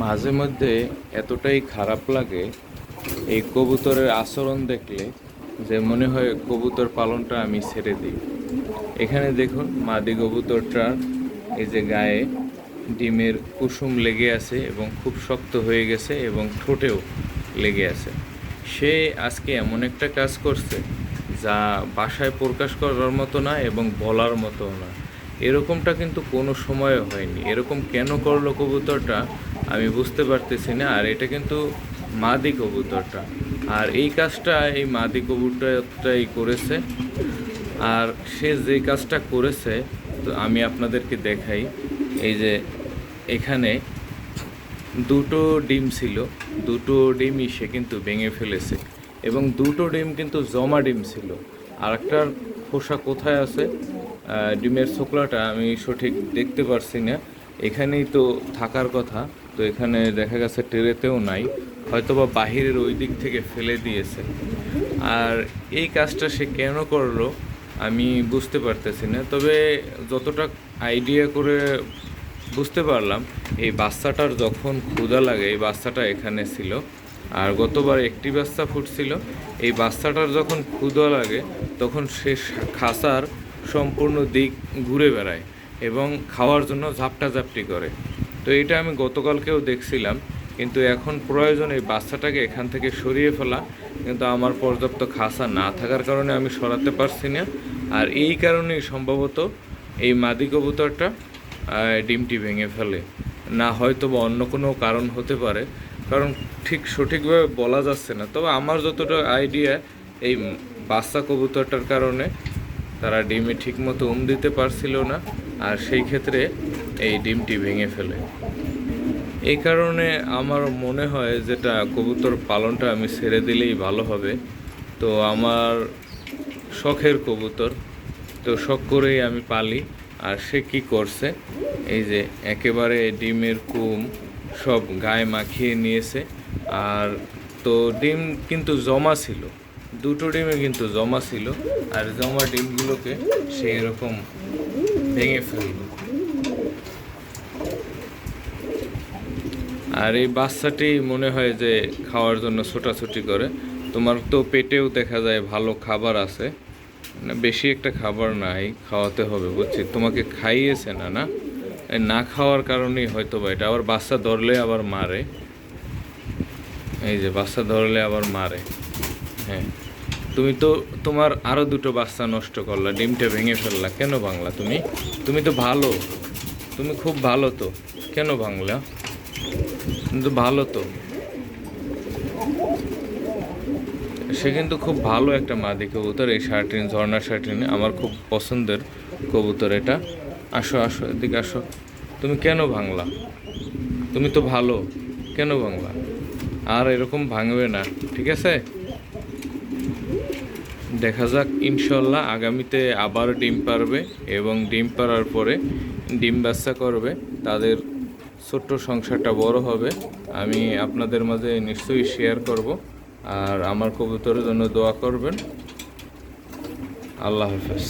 মাঝে মধ্যে এতটাই খারাপ লাগে এই কবুতরের আচরণ দেখলে যে মনে হয় কবুতর পালনটা আমি ছেড়ে দিই। এখানে দেখুন মাদি কবুতরটার এই যে গায়ে ডিমের কুসুম লেগে আছে এবং খুব শক্ত হয়ে গেছে এবং ঠোঁটেও লেগে আছে। সে আজকে এমন একটা কাজ করছে যা বাসায় প্রকাশ করার মতো না এবং বলার মতো না। এরকমটা কিন্তু কোনো সময় হয়নি। এরকম কেন করল কবুতরটা? আমি বুঝতে পারতেছি না, আর এটা কিন্তু মাদি কবুতরটা। আর এই কাজটা, এই মাদি কবুতরটাই করেছে। আর সে যে কাজটা করেছে, তো আমি আপনাদেরকে দেখাই। এই যে এখানে দুটো ডিম ছিল, দুটো ডিমই সে কিন্তু ভেঙে ফেলেছে। এবং দুটো ডিম কিন্তু জমা ডিম ছিল। আর একটার খোসা কোথায় আছে? ডিমের ছোকলাটা আমি সঠিক দেখতে পারছি না। এখানেই তো থাকার কথা। তো এখানে দেখা গেছে টেরেতেও নাই, হয়তোবা বাহিরের ওই দিক থেকে ফেলে দিয়েছে। আর এই কাজটা সে কেন করল আমি বুঝতে পারতেছি না, তবে যতটা আইডিয়া করে বুঝতে পারলাম, এই বাচ্চাটার যখন ক্ষুধা লাগে, এই বাচ্চাটা এখানে ছিল, আর গতবার একটি বাচ্চা ফুটছিল, এই বাচ্চাটার যখন ক্ষুধা লাগে, তখন সে খাসার সম্পূর্ণ দিক ঘুরে বেড়ায় এবং খাওয়ার জন্য ঝাপটা ঝাপটি করে। তো এটা আমি গতকালকেও দেখছিলাম, কিন্তু এখন প্রয়োজন এই বাচ্চাটাকে এখান থেকে সরিয়ে ফেলা, কিন্তু আমার পর্যাপ্ত খাসা না থাকার কারণে আমি সরাতে পারছি না। আর এই কারণেই সম্ভবত এই মাদি কবুতরটা ডিমটি ভেঙে ফেলে। না হয়তো বা অন্য কোনো কারণ হতে পারে, কারণ ঠিক সঠিকভাবে বলা যাচ্ছে না। তবে আমার যতটা আইডিয়া এই বাচ্চা কবুতরটার কারণে তারা ডিমে ঠিকমতো উম দিতে পারছিল না। আর সেই ক্ষেত্রে এই ডিমটি ভেঙে ফেলে। এই কারণে আমার মনে হয় যেটা কবুতর পালনটা আমি ছেড়ে দিলেই ভালো হবে। তো আমার শখের কবুতর। তো শখ করেই আমি পালি। আর সে কি করছে? এই যে একেবারে ডিমের কুম সব গায়ে মাখিয়ে নিয়েছে। আর তো ডিম কিন্তু জমা ছিল। দুটো ডিমে কিন্তু জমা ছিল। আর জমা ডিমগুলোকে সেই রকম ভেঙে ফেলল। আর এই বাচ্চাটি মনে হয় যে খাওয়ার জন্য ছোটাছুটি করে। তোমার তো পেটেও দেখা যায় ভালো খাবার আছে। না বেশি একটা খাবার নাই, খাওয়াতে হবে, বুঝছি? তোমাকে খাইয়েছে না না? না খাওয়ার কারণেই হয়তো বা এটা। আবার বাচ্চা ধরলে আবার মারে। এই যে, বাচ্চা ধরলে আবার মারে। হ্যাঁ। তুমি তো, তোমার আরও দুটো বাচ্চা নষ্ট করলা, ডিমটা ভেঙে ফেললা। কেন ভাঙলা তুমি? তুমি তো ভালো। তুমি খুব ভালো তো। কেন ভাঙলা? কিন্তু ভালো তো। সে কিন্তু খুব ভালো একটা মাদি কবুতর, এই শার্টিন, ঝর্ণা শার্টিন আমার খুব পছন্দের কবুতর এটা। আসো আসো, এদিকে আসো। তুমি কেন ভাঙলা? তুমি তো ভালো, কেন ভাঙলা? আর এরকম ভাঙবে না, ঠিক আছে? দেখা যাক, ইনশাল্লাহ আগামীতে আবার ডিম পারবে এবং ডিম পারার পরে ডিম বাচ্চা করবে। তাদের ছোট্ট সংসারটা বড় হবে, আমি আপনাদের মাঝে নিশ্চয়ই শেয়ার করব। আর আমার কবুতরের জন্য দোয়া করবেন। আল্লাহ হাফেজ।